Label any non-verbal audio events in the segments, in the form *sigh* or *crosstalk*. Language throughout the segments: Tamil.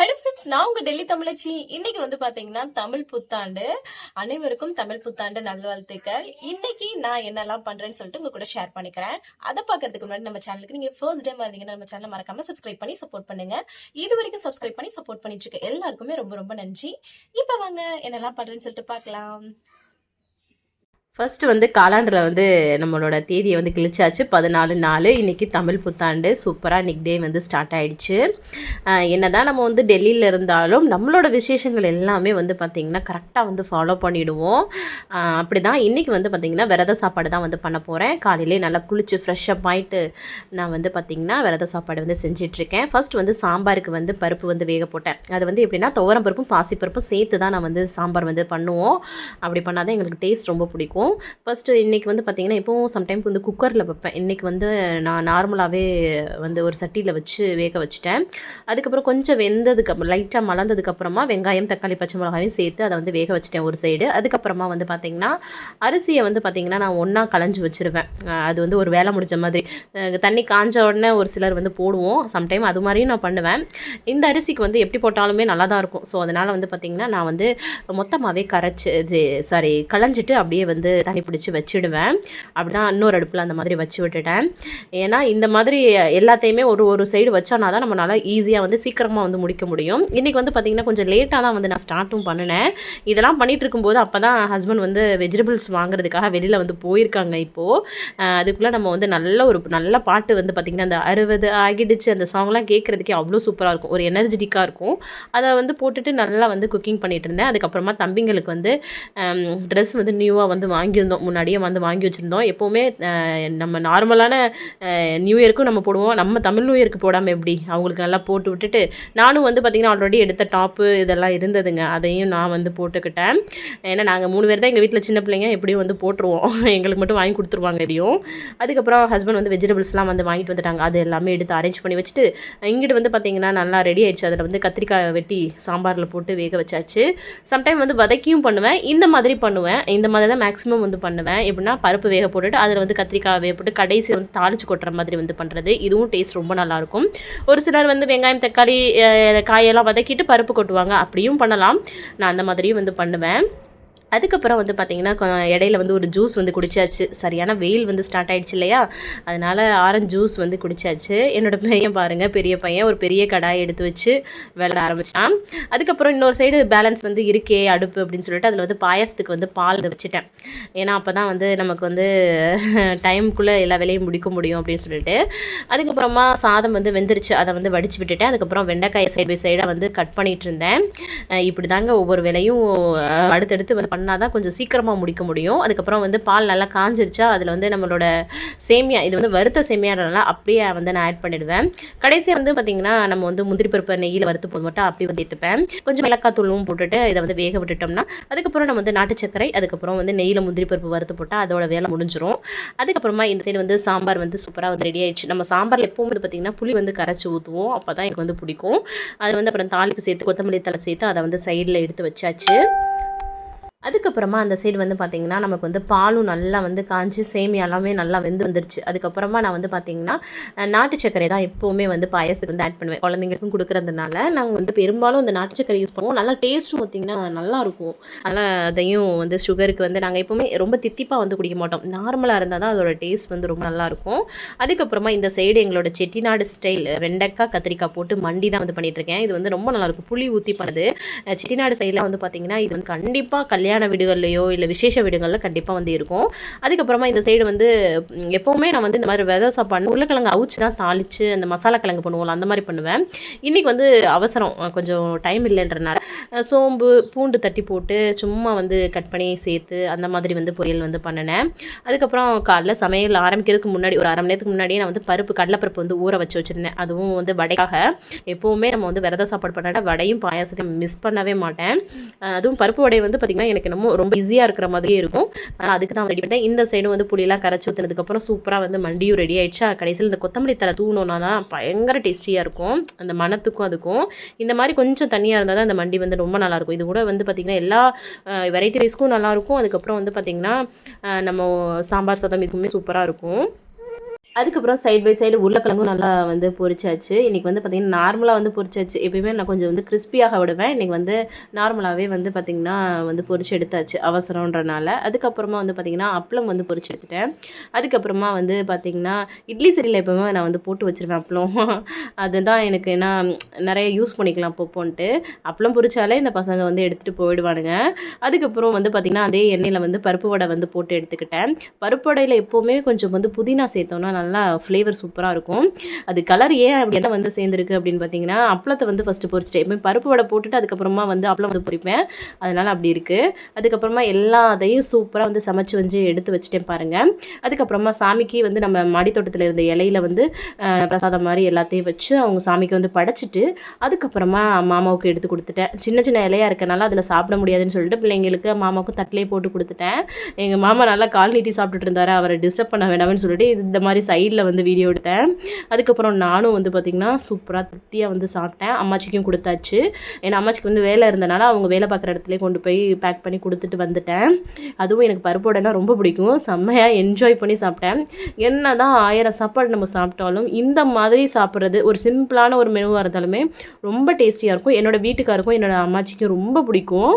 ஹலோ ஃப்ரெண்ட்ஸ் நான் உங்க டெல்லி தமிழச்சி. இன்னைக்கு வந்து பாத்தீங்கன்னா தமிழ் புத்தாண்டு. அனைவருக்கும் தமிழ் புத்தாண்டு நல்வாழ்த்துக்கள். இன்னைக்கு நான் என்னெல்லாம் பண்றேன்னு சொல்லிட்டு உங்க கூட ஷேர் பண்ணிக்கிறேன். அதை பார்க்கறதுக்கு முன்னாடி நம்ம சேனலுக்கு நீங்க ஃபர்ஸ்ட் டைம் வந்தீங்கன்னா நம்ம சேனல் மறக்காம சப்ஸ்கிரைப் பண்ணி சப்போர்ட் பண்ணுங்க. இது வரைக்கும் சப்ஸ்கிரைப் பண்ணி சப்போர்ட் பண்ணிட்டு இருக்க எல்லாருக்குமே ரொம்ப ரொம்ப நன்றி. இப்போ வாங்க என்னெல்லாம் பண்றேன்னு சொல்லிட்டு பார்க்கலாம். ஃபர்ஸ்ட் வந்து காலாண்டில் வந்து நம்மளோட தேதியை வந்து கிழிச்சாச்சு. பதினாலு நாள் இன்றைக்கி தமிழ் புத்தாண்டு. சூப்பராக இன்றைக்கி டே வந்து ஸ்டார்ட் ஆகிடுச்சு என்ன தான் நம்ம வந்து டெல்லியில் இருந்தாலும் நம்மளோட விசேஷங்கள் எல்லாமே வந்து பார்த்திங்கன்னா கரெக்டாக வந்து ஃபாலோ பண்ணிவிடுவோம் அப்படி தான் இன்றைக்கி வந்து பார்த்திங்கன்னா விரத சாப்பாடு தான் வந்து பண்ண போகிறேன் காலையிலே நல்லா குளித்து ஃப்ரெஷ்ஷப் ஆகிட்டு நான் வந்து பார்த்திங்கன்னா விரத சாப்பாடு வந்து செஞ்சிட்ருக்கேன். ஃபர்ஸ்ட் வந்து சாம்பாருக்கு வந்து பருப்பு வந்து வேக போட்டேன். அது வந்து எப்படின்னா துவரம் பருப்பும் பாசிப்பருப்பும் சேர்த்து தான் நான் வந்து சாம்பார் வந்து பண்ணுவோம். அப்படி பண்ணால் தான் எங்களுக்கு டேஸ்ட் ரொம்ப பிடிக்கும். ஃபஸ்ட்டு இன்றைக்கி வந்து பார்த்திங்கன்னா இப்போவும் சம்டைம்ஸ் வந்து குக்கரில் வைப்பேன். இன்றைக்கி வந்து நான் நார்மலாகவே வந்து ஒரு சட்டியில் வச்சு வேக வச்சுட்டேன். அதுக்கப்புறம் கொஞ்சம் வெந்ததுக்கு அப்புறம் லைட்டாக மலர்ந்ததுக்கப்புறமா வெங்காயம் தக்காளி பச்சை மிளகாயும் சேர்த்து அதை வந்து வேக வச்சுட்டேன் ஒரு சைடு அதுக்கப்புறமா வந்து பார்த்திங்கன்னா அரிசியை வந்து பார்த்திங்கன்னா நான் ஒன்றா களைஞ்சி வச்சுருவேன். அது வந்து ஒரு வேலை முடிஞ்ச மாதிரி. தண்ணி காஞ்ச உடனே ஒரு சிலர் வந்து போடுவோம். சம்டைம் அது மாதிரியும் நான் பண்ணுவேன். இந்த அரிசிக்கு வந்து எப்படி போட்டாலுமே நல்லா தான் இருக்கும். ஸோ அதனால் வந்து பார்த்திங்கன்னா நான் வந்து மொத்தமாகவே கரைச்சி சாரி களைஞ்சிட்டு அப்படியே வந்து தண்ணி பிடிச்சி வச்சுடுவேன். அப்படி தான் இன்னொரு அடுப்பில் அந்த மாதிரி வச்சு விட்டுட்டேன். ஏன்னா இந்த மாதிரி எல்லாத்தையுமே ஒரு ஒரு சைடு வச்சானா தான் நம்மளால ஈஸியாக வந்து சீக்கிரமாக வந்து முடிக்க முடியும். இன்றைக்கி வந்து பார்த்திங்கன்னா கொஞ்சம் லேட்டாக தான் வந்து நான் ஸ்டார்ட்டும் பண்ணினேன். இதெல்லாம் பண்ணிகிட்டு இருக்கும்போது அப்போ தான் ஹஸ்பண்ட் வந்து வெஜிடபிள்ஸ் வாங்குறதுக்காக வெளியில் வந்து போயிருக்காங்க இப்போது அதுக்குள்ளே நம்ம வந்து நல்ல ஒரு நல்ல பாட்டு வந்து பார்த்திங்கன்னா அந்த அறுபது ஆகிடுச்சு அந்த சாங்லாம் கேட்குறதுக்கே அவ்வளோ சூப்பராக இருக்கும். ஒரு எனர்ஜெட்டிக்காக இருக்கும். அதை வந்து போட்டுட்டு நல்லா வந்து குக்கிங் பண்ணிகிட்டு இருந்தேன். அதுக்கப்புறமா தம்பிங்களுக்கு வந்து ட்ரெஸ் வந்து நியூவாக வந்து வாங்கியிருந்தோம் முன்னாடியே வந்து வாங்கி வச்சுருந்தோம். எப்போவுமே நம்ம நார்மலான நியூ இயருக்கும் நம்ம போடுவோம். நம்ம தமிழ் நியூ இயருக்கு போடாமல் எப்படி? அவங்களுக்கு நல்லா போட்டு விட்டுட்டு நானும் வந்து பார்த்திங்கன்னா ஆல்ரெடி எடுத்த டாப்பு இதெல்லாம் இருந்ததுங்க. அதையும் நான் வந்து போட்டுக்கிட்டேன். ஏன்னா நாங்கள் மூணு பேர் தான் எங்கள் வீட்டில் சின்ன பிள்ளைங்க. எப்படியும் வந்து போட்டுருவோம். *laughs* எங்களுக்கு மட்டும் வாங்கி கொடுத்துருவாங்க எதையும். அதுக்கப்புறம் ஹஸ்பண்ட் வந்து வெஜிடபிள்ஸ்லாம் வந்து வாங்கிட்டு வந்துட்டாங்க. அது எல்லாமே எடுத்து அரேஞ்ச் பண்ணி வச்சுட்டு இங்கிட்டு வந்து பார்த்திங்கன்னா நல்லா ரெடி ஆயிடுச்சு. அதில் வந்து கத்திரிக்காய் வெட்டி சாம்பாரில் போட்டு வேக வச்சாச்சு. சம்டைம் வந்து வதக்கியும் பண்ணுவேன். இந்த மாதிரி பண்ணுவேன். இந்த மாதிரி தான் மேக்ஸிமம் வந்து பண்ணுவேன். எப்படின்னா பருப்பு வேக போட்டுட்டு அதில் வந்து கத்திரிக்காய் வேக போட்டு கடைசி வந்து தாளிச்சு கொட்டுற மாதிரி வந்து பண்ணுறது இதுவும் டேஸ்ட் ரொம்ப நல்லாயிருக்கும். ஒரு சிலர் வந்து வெங்காயம் தக்காளி காயெல்லாம் வதக்கிட்டு பருப்பு கொட்டுவாங்க. அப்படியும் பண்ணலாம். நான் அந்த மாதிரியும் வந்து பண்ணுவேன். அதுக்கப்புறம் வந்து பார்த்திங்கன்னா இடையில வந்து ஒரு ஜூஸ் வந்து குடிச்சாச்சு. சரியான வெயில் வந்து ஸ்டார்ட் ஆயிடுச்சு இல்லையா? அதனால் ஆரஞ்சு ஜூஸ் வந்து குடிச்சாச்சு. என்னோட பையன் பாருங்கள் பெரிய பையன் ஒரு பெரிய கடாய் எடுத்து வச்சு விளாட ஆரம்பிச்சிட்டான். அதுக்கப்புறம் இன்னொரு சைடு பேலன்ஸ் வந்து இருக்கே அடுப்பு அப்படின்னு சொல்லிட்டு அதில் வந்து பாயாசத்துக்கு வந்து பால் வச்சுட்டேன். ஏன்னா அப்போ தான் வந்து நமக்கு வந்து டைமுக்குள்ளே எல்லா வேலையும் முடிக்க முடியும் அப்படின்னு சொல்லிட்டு. அதுக்கப்புறமா சாதம் வந்து வெந்துருச்சு. அதை வந்து வடிச்சு விட்டுட்டேன். அதுக்கப்புறம் வெண்டைக்காய் சைடு பை சைடாக வந்து கட் பண்ணிட்டு இருந்தேன். இப்படி தாங்க ஒவ்வொரு வேலையும் அடுத்தடுத்து வந்து பண்ணால் தான் கொஞ்சம் சீக்கிரமாக முடிக்க முடியும். அதுக்கப்புறம் வந்து பால் நல்லா காஞ்சிருச்சா அதில் வந்து நம்மளோட சேமியா இது வந்து வறுத்த சேமியான்றனால அப்படியே வந்து நான் ஆட் பண்ணிடுவேன். கடைசியாக வந்து பார்த்திங்கன்னா நம்ம வந்து முந்திரி பருப்பு நெய்யில் வறுத்து போது மட்டும் அப்படியே வந்து ஏற்றுப்பேன் கொஞ்சம் மிளகாய் தூளும் போட்டுட்டு இதை வந்து வேக விட்டுட்டோம்னா அதுக்கப்புறம் நம்ம வந்து நாட்டு சர்க்கரை அதுக்கப்புறம் வந்து நெய்யில் முந்திரி பருப்பு வறுத்து போட்டால் அதோட வேலை முடிஞ்சிரும். அதுக்கப்புறமா இந்த சைடு வந்து சாம்பார் வந்து சூப்பராக வந்து ரெடி ஆயிடுச்சு. நம்ம சாம்பாரில் எப்பவும் வந்து பார்த்திங்கன்னா புளி வந்து கரைச்சி ஊற்றுவோம் அப்போ தான் எனக்கு வந்து பிடிக்கும். அது வந்து அப்புறம் தாளிப்பு சேர்த்து கொத்தமல்லி தலை சேர்த்து அதை வந்து சைடில் எடுத்து வச்சாச்சு. அதுக்கப்புறமா அந்த சைடு வந்து பார்த்திங்கன்னா நமக்கு வந்து பாலும் நல்லா வந்து காஞ்சி சேமியா எல்லாமே நல்லா வெந்து வந்துருச்சு. அதுக்கப்புறமா நான் வந்து பார்த்திங்கன்னா நாட்டு சர்க்கரை தான் எப்போவுமே வந்து பாயசத்துக்கு வந்து ஆட் பண்ணுவேன். குழந்தைங்களுக்கும் கொடுக்குறதுனால நாங்கள் வந்து பெரும்பாலும் இந்த நாட்டு சர்க்கரை யூஸ் பண்ணுவோம். நல்லா டேஸ்ட்டும் பார்த்திங்கன்னா நல்லாயிருக்கும் அதனால் அதையும் வந்து சுகருக்கு வந்து நாங்கள் எப்போவுமே ரொம்ப தித்திப்பாக வந்து குடிக்க மாட்டோம். நார்மலாக இருந்தால் தான் அதோட டேஸ்ட் வந்து ரொம்ப நல்லாயிருக்கும் அதுக்கப்புறமா இந்த சைடு எங்களோட செட்டிநாடு ஸ்டைல் வெண்டைக்காய் கத்திரிக்காய் போட்டு மண்டி தான் வந்து பண்ணிகிட்ருக்கேன் இருக்கேன். இது வந்து ரொம்ப நல்லாயிருக்கும் புளி ஊற்றி பண்ணுது. செட்டிநாடு சைடில் வந்து பார்த்திங்கன்னா இது வந்து கண்டிப்பாக கல்யாண வீடுகள்லையோ இல்லை விசேஷ வீடுகளில் கண்டிப்பாக வந்து இருக்கும். அதுக்கப்புறமா இந்த சைடு வந்து எப்போவுமே நான் வந்து இந்த மாதிரி வித சாப்பாடு உருளைக்கிழங்கு அவிச்சு தான் தாளித்து அந்த மசாலா கிழங்கு பண்ணுவோம்ல அந்த மாதிரி பண்ணுவேன். இன்றைக்கி வந்து அவசரம் கொஞ்சம் டைம் இல்லைன்றனால சோம்பு பூண்டு தட்டி போட்டு சும்மா வந்து கட் பண்ணி சேர்த்து அந்த மாதிரி வந்து பொரியல் வந்து பண்ணினேன். அதுக்கப்புறம் காலைல சமையல் ஆரம்பிக்கிறதுக்கு முன்னாடி ஒரு அரை மணி நேரத்துக்கு முன்னாடியே நான் வந்து பருப்பு கடலைப்பருப்பு வந்து ஊற வச்சு வச்சுருந்தேன். அதுவும் வந்து வடைக்காக. எப்போவுமே நம்ம வந்து விரத சாப்பாடு பண்ணாட்டா வடையும் பாயாசத்தையும் மிஸ் பண்ணவே மாட்டேன். அதுவும் பருப்பு வடை வந்து பார்த்திங்கன்னா எனக்கு என்னமோ ரொம்ப ஈஸியாக இருக்கிற மாதிரியே இருக்கும். ஆனால் அதுக்கு தான் ரெடி பண்ணிட்டேன். இந்த சைடும் வந்து புளியெல்லாம் கரைச்சி ஊற்றினதுக்கப்புறம் சூப்பராக வந்து மண்டியும் ரெடி ஆயிடுச்சா. கடைசியில் இந்த கொத்தமல்லி தலை தூணோன்னா தான் பயங்கர டேஸ்டியாக இருக்கும். அந்த மணத்துக்கும் அதுக்கும். இந்த மாதிரி கொஞ்சம் தண்ணியாக இருந்தால் தான் அந்த மண்டி வந்து ரொம்ப நல்லாயிருக்கும். இது கூட வந்து பார்த்திங்கன்னா எல்லா வெரைட்டி ரைஸ்க்கும் நல்லாயிருக்கும். அதுக்கப்புறம் வந்து பார்த்திங்கன்னா நம்ம சாம்பார் சாதம் இதுக்குமே சூப்பராக இருக்கும். அதுக்கப்புறம் சைடு பை சைடு உருளைக்கிழங்கும் நல்லா வந்து பொரிச்சாச்சு. இன்றைக்கி வந்து பார்த்திங்கன்னா நார்மலாக வந்து பொரிச்சாச்சு. எப்பயுமே நான் கொஞ்சம் வந்து கிறிஸ்பியாக விடுவேன். இன்றைக்கி வந்து நார்மலாகவே வந்து பார்த்திங்கன்னா வந்து பொரிச்சு எடுத்தாச்சு அவசரன்றனால அதுக்கப்புறமா வந்து பார்த்திங்கன்னா அப்பளம் வந்து பொரிச்சு எடுத்துட்டேன். அதுக்கப்புறமா வந்து பார்த்திங்கன்னா இட்லி சரியில் எப்பவுமே நான் வந்து போட்டு வச்சுருவேன் அப்பளம். *laughs* அதுதான் எனக்கு என்ன நிறைய யூஸ் பண்ணிக்கலாம் அப்பப்போன்ட்டு அப்பளம் பொரிச்சாலே இந்த பசங்க வந்து எடுத்துகிட்டு போயிடுவானுங்க. அதுக்கப்புறம் வந்து பார்த்திங்கன்னா அதே எண்ணெயில் வந்து பருப்பு வடை வந்து போட்டு எடுத்துக்கிட்டேன். பருப்பு வடையில் எப்போவுமே கொஞ்சம் வந்து புதினா சேர்த்தோன்னா நல்லா ஃப்ளேவர் சூப்பராக இருக்கும். அது கலர் ஏன் அப்படி என்ன வந்து சேர்ந்துருக்கு அப்படின்னு பார்த்தீங்கன்னா அப்பளத்தை வந்து ஃபஸ்ட்டு பொரிச்சிட்டேன். எப்போ பருப்பு வடை போட்டுட்டு அதுக்கப்புறமா வந்து அப்பளம் வந்து பொறிப்பேன் அதனால் அப்படி இருக்குது அதுக்கப்புறமா எல்லாத்தையும் சூப்பராக வந்து சமைச்சு வந்து எடுத்து வச்சுட்டேன் பாருங்கள் அதுக்கப்புறமா சாமிக்கு வந்து நம்ம மாடித்தோட்டத்தில் இருந்த இலையில வந்து பிரசாதம் மாதிரி எல்லாத்தையும் வச்சு அவங்க சாமிக்கு வந்து படைச்சிட்டு அதுக்கப்புறமா மாமாவுக்கு எடுத்து கொடுத்துட்டேன். சின்ன சின்ன இலையாக இருக்கனால அதில் சாப்பிட முடியாதுன்னு சொல்லிட்டு பிள்ளைங்களுக்கு மாமாவுக்கும் தட்டிலே போட்டு கொடுத்துட்டேன். எங்கள் மாமா நல்லா கால் நீட்டி சாப்பிட்டுட்டு இருந்தாரு. அவரை டிஸ்டர்ப் பண்ண வேண்டாம்னு சொல்லிட்டு இந்த மாதிரி சைடில் வந்து வீடியோ எடுத்தேன். அதுக்கப்புறம் நானும் வந்து பார்த்திங்கன்னா சூப்பராக திருப்தியாக வந்து சாப்பிட்டேன். அம்மாச்சிக்கும் கொடுத்தாச்சு. ஏன்னா அம்மாச்சிக்கு வந்து வேலை இருந்தனால அவங்க வேலை பார்க்குற இடத்துல கொண்டு போய் பேக் பண்ணி கொடுத்துட்டு வந்துட்டேன். அதுவும் எனக்கு பருப்போடனா ரொம்ப பிடிக்கும். செம்மையாக என்ஜாய் பண்ணி சாப்பிட்டேன். என்ன தான் ஆயிரம் சாப்பாடு நம்ம சாப்பிட்டாலும் இந்த மாதிரி சாப்பிட்றது ஒரு சிம்பிளான ஒரு மெனுவாக இருந்தாலுமே ரொம்ப டேஸ்டியாக இருக்கும். என்னோட வீட்டுக்காருக்கும் என்னோடய அம்மாச்சிக்கும் ரொம்ப பிடிக்கும்.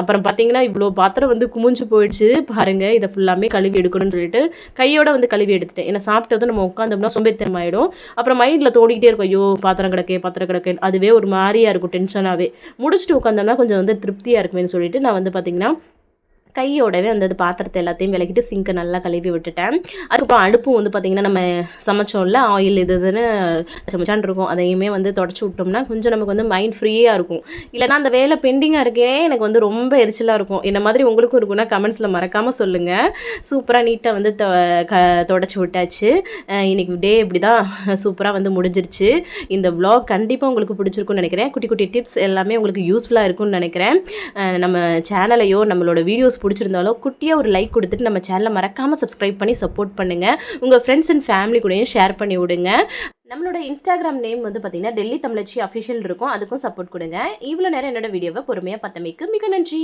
அப்புறம் பார்த்தீங்கன்னா இவ்வளோ பாத்திரம் வந்து குமிஞ்சு போயிடுச்சு. பாருங்கள் இதை ஃபுல்லாமே கழுவி எடுக்கணும்னு சொல்லிட்டு கையோட வந்து கழுவி எடுத்து எடுத்துட்டேன் ஏன்னா சாப்பிட்டதும் நம்ம உட்காந்தோம்னா சோம்பேறித்தனம் ஆயிடும். அப்புறம் மைண்டில் தோடிக்கிட்டே இருக்கும். ஐயோ பாத்திரம் கிடக்கே பாத்திரம் கிடக்கே அதுவே ஒரு மாதிரியா இருக்கும் டென்ஷனாகவே முடிச்சுட்டு உட்காந்தோம்னா கொஞ்சம் வந்து திருப்தியாக இருக்குமேன்னு சொல்லிட்டு நான் வந்து பார்த்தீங்கன்னா கையோடவே அந்த அது பாத்திரத்தை எல்லாத்தையும் விளக்கிட்டு சிங்கை நல்லா கழுவி விட்டுட்டேன். அதுக்கப்புறம் அடுப்பும் வந்து பார்த்திங்கன்னா நம்ம சமைச்சோம்ல ஆயில் இது இதுன்னு சமைச்சான் இருக்கும். அதையுமே வந்து தொடச்சி விட்டோம்னா கொஞ்சம் நமக்கு வந்து மைண்ட் ஃப்ரீயாக இருக்கும். இல்லைனா அந்த வேலை பெண்டிங்காக இருக்கே எனக்கு வந்து ரொம்ப எரிச்சலாக இருக்கும். என்ன மாதிரி உங்களுக்கும் இருக்கும்னா கமெண்ட்ஸில் மறக்காமல் சொல்லுங்கள் சூப்பராக நீட்டாக வந்து தொ க தொடச்சி விட்டாச்சு. இன்னைக்கு டே இப்படி தான் சூப்பராக வந்து முடிஞ்சிருச்சு. இந்த வ்ளாக் கண்டிப்பாக உங்களுக்கு பிடிச்சிருக்கும்னு நினைக்கிறேன். குட்டி குட்டி டிப்ஸ் எல்லாமே உங்களுக்கு யூஸ்ஃபுல்லாக இருக்கும்னு நினைக்கிறேன். நம்ம சேனலையோ நம்மளோட வீடியோஸ் பிடிச்சிருந்தாலோ குட்டியாக ஒரு லைக் கொடுத்துட்டு நம்ம சேனலை மறக்காமல் சப்ஸ்கிரைப் பண்ணி சப்போர்ட் பண்ணுங்கள் உங்கள் ஃப்ரெண்ட்ஸ் அண்ட் ஃபேமிலி கூடயும் ஷேர் பண்ணி விடுங்க. நம்மளோட இன்ஸ்டாகிராம் நேம் வந்து பார்த்தீங்கன்னா டெல்லி தமிழச்சி அஃபிஷியல் இருக்கும். அதுக்கும் சப்போர்ட் கொடுங்க. இவ்வளோ நேரம் என்னோட வீடியோவை பொறுமையாக பார்த்தமைக்கு மிக நன்றி.